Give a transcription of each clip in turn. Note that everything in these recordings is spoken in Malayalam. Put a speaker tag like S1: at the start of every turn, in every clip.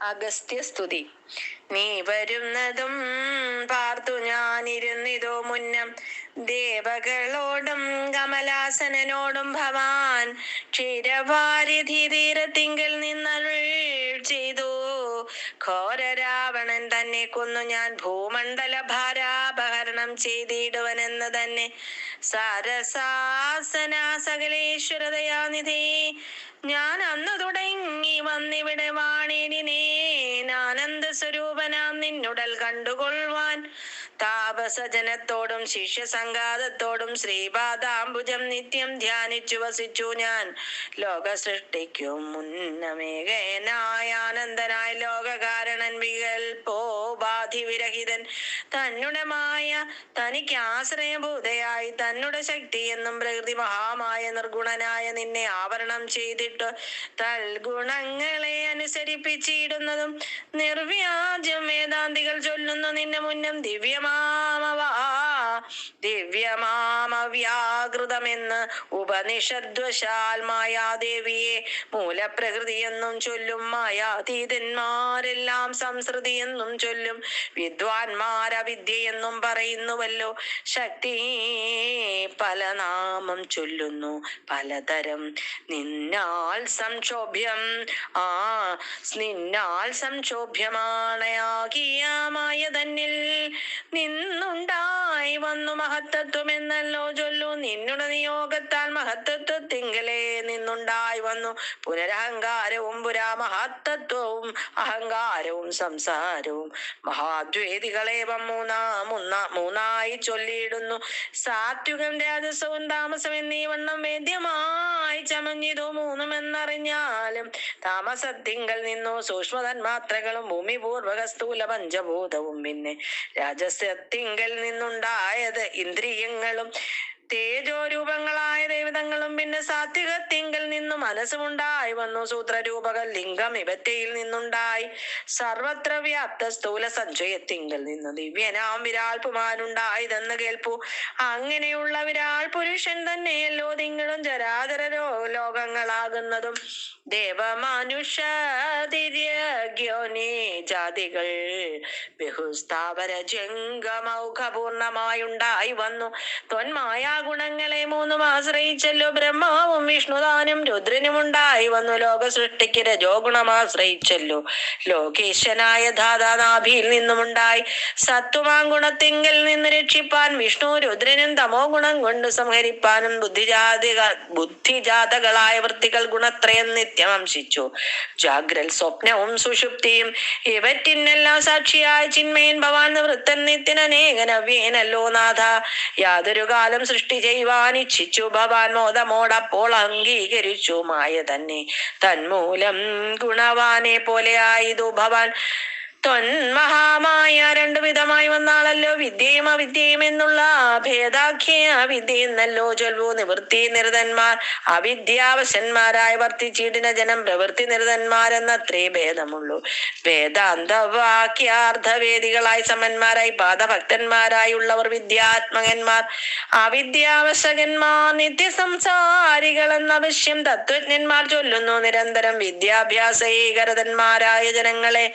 S1: അഗസ്ത്യസ്തുതി നീ വരുന്നതും പാർത്തു ഞാനിരുന്നിതോ മുന്നം ദേവകളോടും കമലാസനോടും ഭവാൻ ക്ഷീരവാരിധി തീരത്തിങ്കിൽ നിന്നരുൾ ചെയ്തു. ഘോര രാവണൻ തന്നെ കൊന്നു ഞാൻ ഭൂമണ്ഡല ഭാരാപഹരണം ചെയ്തിടുവനെന്ന് തന്നെ. സരസാസന സകലേശ്വരതയാനിധി ഞാൻ അന്ന് തുടങ്ങി വന്നിവിടെ വാണിടിനേ ആനന്ദ സ്വരൂപനാം നിന്നുടൽ കണ്ടുകൊള്ളുവാൻ? താപസജനത്തോടും ശിഷ്യസംഘാതത്തോടും ശ്രീപാദാംബുജം നിത്യം ധ്യാനിച്ചു വസിച്ചു ഞാൻ. ലോക സൃഷ്ടിക്കും മുന്നമേകനായ ആനന്ദനായ ലോകകാരണൻ വികൽപ്പോപാധി വിരഹിതൻ തന്നുടെ മായ തനിക്ക് ആശ്രയഭൂതയായി തന്നുടെ ശക്തി എന്നും പ്രകൃതി മഹാമായ നിർഗുണനായ നിന്നെ ആവരണം ചെയ്തിട്ട് തൽഗുണങ്ങളെ അനുസരിപ്പിച്ചിടുന്നതും നിർവ്യാജം വേദാന്തികൾ ചൊല്ലുന്നു നിന്നെ മുന്നം ദിവ്യമാമവാ. ദിവ്യമാമവ്യാകൃതമെന്ന് ഉപനിഷദ്വശാൽ മായാദേവിയെ മൂലപ്രകൃതി എന്നും ചൊല്ലും മായാതീതന്മാരെല്ലാം സംസൃതി എന്നും ചൊല്ലും വിദ്വാൻമാരവിദ്യയെന്നും പറയുന്നുവല്ലോ. ശക്തി പല നാമം ചൊല്ലുന്നു പലതരം. നിന്നാൽ സംക്ഷോഭ്യം ആ നിന്നാൽ സംക്ഷോഭ്യമാണയാകിയാമായ തന്നിൽ നിന്നുണ്ടായി വന്നു മഹത്തത്വം എന്നല്ലോ ചൊല്ലു. നിന്നുടെ നിയോഗത്താൽ മഹത്തത്വത്തിങ്കലേ നിന്നുണ്ടായി വന്നു. പുനരഹങ്കാരവും പുരാ മഹത്തത്വവും അഹങ്കാരവും സംസാരവും. മഹാദ്വേദികളേവം മൂന്നാ മൂന്നാ മൂന്നായി ചൊല്ലിയിടുന്നു. സാത്വികം രാജസവും താമസം എന്നീ വണ്ണം വേദ്യമായി ചമഞ്ഞിതു മൂന്നുമെന്നറിഞ്ഞാലും താമസത്തിങ്കൽ നിന്നു സൂക്ഷ്മതന്മാത്രകളും ഭൂമിപൂർവക സ്ഥൂല പഞ്ചഭൂതവും പിന്നെ രാജസത്തിങ്കൽ നിന്നുണ്ടായത് ഇന്ദ്രിയങ്ങളും തേജോരൂപങ്ങളായ ദൈവതങ്ങളും പിന്നെ സാത്വികത്തിങ്കൽ നിന്നു മനസ്സുമുണ്ടായി വന്നു. സൂത്രരൂപക ലിംഗം ഇവറ്റയിൽ നിന്നുണ്ടായി. സർവത്ര വ്യാപ്ത സ്ഥൂല സഞ്ചയത്തിങ്കൽ നിന്നു ദിവ്യനാം വിരാൾ പുമാനുണ്ടായതെന്ന് കേൾപ്പു. അങ്ങനെയുള്ള വിരാൾ പുരുഷൻ തന്നെയല്ലോ നിങ്ങളും ജരാതരോ ലോകങ്ങളാകുന്നതും. ദേവമനുഷ്യതിര്യഗ്യോനി ജാതികൾ ബഹുസ്ഥാപര ജംഗമൗഖപൂർണമായുണ്ടായി വന്നു. തൊന്മായാ ഗുണങ്ങളെ മൂന്നും ആശ്രയിച്ചല്ലോ ബ്രഹ്മാവും വിഷ്ണുദാനും രുദ്രനും ഉണ്ടായി വന്നു ലോക സൃഷ്ടിക്ക് രജോ ഗുണം ആശ്രയിച്ചല്ലോ. ലോകേശനായ ധാതാനാഭിയിൽ നിന്നുമുണ്ടായി. സത്വമാം ഗുണത്തിങ്കിൽ നിന്ന് രക്ഷിപ്പാൻ വിഷ്ണു രുദ്രനും തമോ ഗുണം കൊണ്ട് സംഹരിപ്പാനും ബുദ്ധിജാതിക ബുദ്ധിജാതകളായ വൃത്തികൾ ഗുണത്രയം നിത്യം അംശിച്ചു. ജാഗ്രൽ സ്വപ്നവും സുഷുപ്തിയും ഇവറ്റിനെല്ലാം സാക്ഷിയായ ചിന്മയൻ ഭവാൻ വൃത്തൻ നിത്യനേകനവ്യേനല്ലോ നാഥ. യാതൊരു കാലം സൃഷ്ടി ചെയ്യുവാൻ ഇച്ഛിച്ചു ഭവാൻ മോദമോടപ്പോൾ അംഗീകരിച്ചു. മായ തന്നെ തന്മൂലം ഗുണവാനെ പോലെ ആയതു ഭവാൻ ത്വന്മഹാമായ രണ്ടു വിധമായി വന്നാളല്ലോ. വിദ്യയും അവിദ്യയും എന്നുള്ള ഭേദാഖ്യ വിദ്യ എന്നല്ലോ ചൊൽവു നിവൃത്തി നിരതന്മാർ. അവിദ്യാവശന്മാരായി വർത്തിച്ചിടിന ജനം പ്രവൃത്തി നിരതന്മാരെന്നത്രേ ഭേദമുള്ളൂ. വേദാന്ത വാക്യാർത്ഥവേദികളായി സമന്മാരായി പാദഭക്തന്മാരായുള്ളവർ വിദ്യാത്മകന്മാർ. അവിദ്യാവശകന്മാർ നിത്യസംസാരികൾ എന്നവശ്യം തത്വജ്ഞന്മാർ ചൊല്ലുന്നു. നിരന്തരം വിദ്യാഭ്യാസീകരതന്മാരായ ജനങ്ങളെ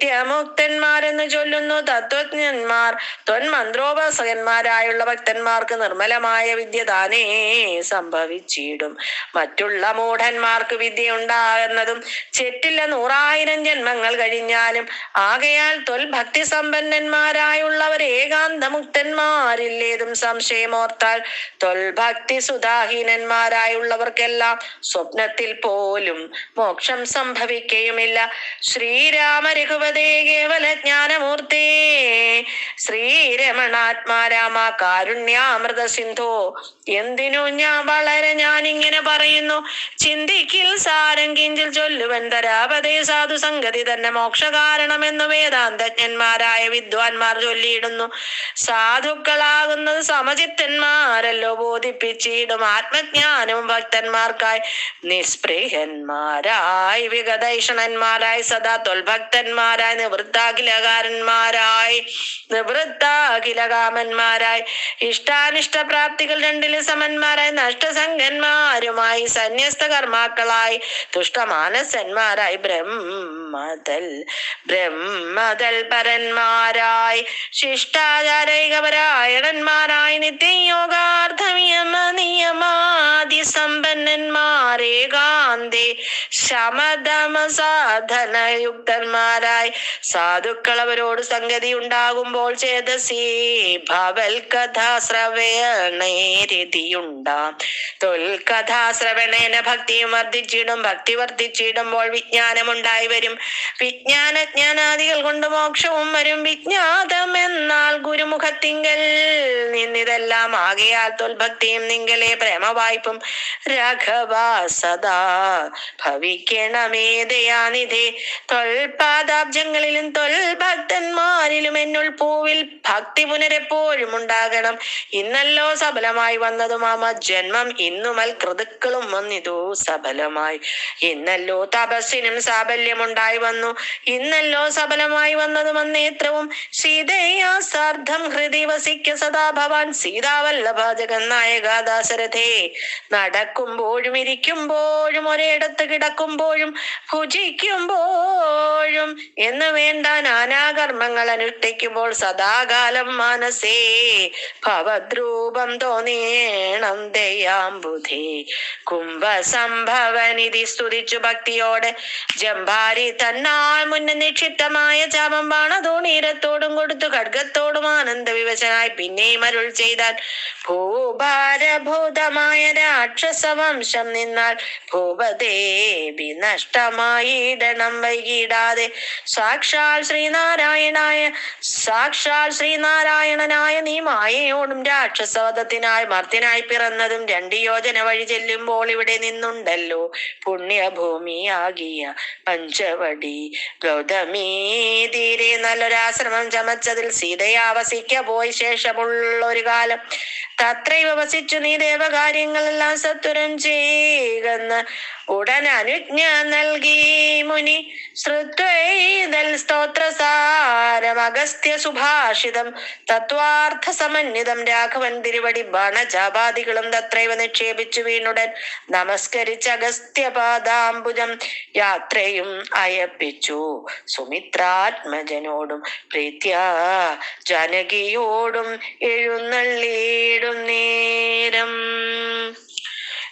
S1: നിത്യമുക്തന്മാരെന്ന് ചൊല്ലുന്നു തത്വജ്ഞന്മാർ. ത്വന്മന്ത്രോപാസകന്മാരായുള്ള ഭക്തന്മാർക്ക് നിർമ്മലമായ വിദ്യ താനേ സംഭവിച്ചിടും. മറ്റുള്ള മൂഢന്മാർക്ക് വിദ്യ ഉണ്ടാകുന്നതും ചെറ്റില്ല നൂറായിരം ജന്മങ്ങൾ കഴിഞ്ഞാലും ആകയാൽ തൊൽ ഭക്തി സമ്പന്നന്മാരായുള്ളവർ ഏകാന്തമുക്തന്മാരില്ലേതും സംശയമോർത്താൽ തൊൽ ഭക്തി സുധാഹീനന്മാരായുള്ളവർക്കെല്ലാം സ്വപ്നത്തിൽ പോലും മോക്ഷം സംഭവിക്കുകയുമില്ല ശ്രീരാമ രഘുപതേ കേവല ജ്ഞാനമൂർത്തേ. ശ്രീരമണാത്മാരാമ കാരുണ്യാമൃത സിന്ധോ. എന്തിനു ഞാൻ വളരെ ഞാൻ ഇങ്ങനെ പറയുന്നു? ചിന്തിക്കിൽ സാരം കിഞ്ചിൽ ചൊല്ലുവൻ തരാപതേ സാധു സംഗതി തന്നെ മോക്ഷകാരണമെന്നു വേദാന്തജ്ഞന്മാരായ വിദ്വാൻമാർ ചൊല്ലിയിടുന്നു. സാധുക്കളാകുന്നത് സമചിത്തന്മാരല്ലോ ബോധിപ്പിച്ചിടും ആത്മജ്ഞാനവും ഭക്തന്മാർക്കായി. നിസ്പൃഹന്മാരായി വിഗതൈഷണന്മാരായി സദാ തൊൽഭക്തന്മാരായി സമന്മാരായി നിവൃത്താഖിലകാരന്മാരായി നിവൃത്താഖിലകാമന്മാരായി ഇഷ്ടാനിഷ്ട പ്രാപ്തികൾ രണ്ടിലും സമന്മാരായി. നഷ്ടസംഗന്മാരുമായി സന്യസ്ത കർമാക്കളായി തുഷ്ടമാനസന്മാരായി. ബ്രഹ്മതൽ ബ്രഹ്മതൽ പരന്മാരായി. ശിഷ്ടാചാരൈകപരായണന്മാരായി നിത്യയോഗാർത്ഥമിയമ നിയമാദി സമ്പന്നന്മാരേകാന്തേ ശമദമ സാധനയുക്തന്മാരായി സാധുക്കൾ അവരോട് സംഗതി ഉണ്ടാകുമ്പോൾ ചേതസി ഭവൽ കഥാശ്രവേണേരിതിയുണ്ടാം തൊൽകഥാശ്രവണേന ഭക്തിയും വർദ്ധിച്ചിടും. ഭക്തി വർദ്ധിച്ചിടുമ്പോൾ വിജ്ഞാനമുണ്ടായി വരും. വിജ്ഞാന ജ്ഞാനാദികൾ കൊണ്ട് മോക്ഷവും വരും. വിജ്ഞാതം എന്നാൽ ഗുരുമുഖത്തിങ്കൽ നിന്നിതെല്ലാം ആകയാൽ തൊൽഭക്തിയും നിങ്കലെ പ്രേമവായ്പും രാഘവ സദാ ഭവിക്കണമേ ദയാനിധേ തൊൽപാദാബ്ജങ്ങളിലും തൊൽഭക്തന്മാരിലും എന്നുൾ പൂവിൽ ഭക്തി പുനരെപ്പോഴും ഉണ്ടാകണം. ഇന്നല്ലോ സബലമായി വന്നതു മാമ ജന്മം ഇന്നുമൽ കൃതുക്കളും വന്നിതു സബലമായി. ഇന്നല്ലോ തപസ്സിനും സാബല്യമുണ്ടായി വന്നു. ഇന്നല്ലോ സബലമായി വന്നതും അന്നേത്രവും സീതയാ സാർദ്ധം ഹൃദി വസിക്ക സദാ ഭവാൻ സീതാവല്ലഭ ജഗന്നായക ദാശരഥേ നടക്കുമ്പോഴും ഇരിക്കുമ്പോഴും ഒരിടത്ത് കിടക്കുമ്പോഴും ഭുജിക്കുമ്പോഴും എന്ന് വേണ്ട നാനാകർമ്മങ്ങൾ അനുഷ്ഠിക്കുമ്പോൾ സദാകാലം മനസ്സേ ഭവദ്രൂപം തോന്നേണം ദയാംബുധി. കുംഭസംഭവനിധി സ്തുതിച്ചു ഭക്തിയോടെ ജംഭാരി തന്നാൽ മുന്നിൽ നിക്ഷിപ്തമായ ചാപം ബാണതോണീരത്തോടും കൊടുത്തു ഖഡ്ഗത്തോടും ആനന്ദ വിവശനായി പിന്നെയും അരുൾ ചെയ്താൽ ഭൂഭാരഭൂതമായ രാക്ഷസവംശം നിന്നാൽ ഭൂപദേവി നഷ്ടമായിടണം വൈകിടാതെ. സാക്ഷാൽ ശ്രീനാരായണായ സാക്ഷാൽ ശ്രീനാരായണനായ നീ മായയോടും രാക്ഷസവധത്തിനായി മർത്തിനായി പിറന്നതും രണ്ട് യോജന വഴി ചെല്ലുമ്പോൾ ഇവിടെ നിന്നുണ്ടല്ലോ. പുണ്യഭൂമിയാകിയ പഞ്ചവടി. ഗൗതമീ തീരെ നല്ലൊരാശ്രമം ചമച്ചതിൽ സീതയാവസിക്ക പോയി ശേഷമുള്ളൊരു കാലം. തത്രൈവ വസിച്ചു നീ ദേവകാര്യങ്ങളെല്ലാം സത്വരം ചെയ്യുന്ന ഉടൻ അനുജ്ഞ നൽകി. മുനി ശ്രുത്വൈതൽ അഗസ്ത്യ സുഭാഷിതം തത്വാർത്ഥ സമന്വിതം രാഘവൻ തിരുവടി ബണജാപാദികളും തത്രൈവ നിക്ഷേപിച്ചു വീണുടൻ. നമസ്കരിച്ച അഗസ്ത്യപാദാംബുജം യാത്രയും അയപ്പിച്ചു. സുമിത്രാത്മജനോടും പ്രീത്യ ജാനകിയോടും എഴുന്നള്ളിയിടും നേരം.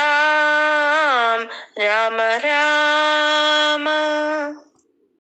S1: Ram, Ram, Ram.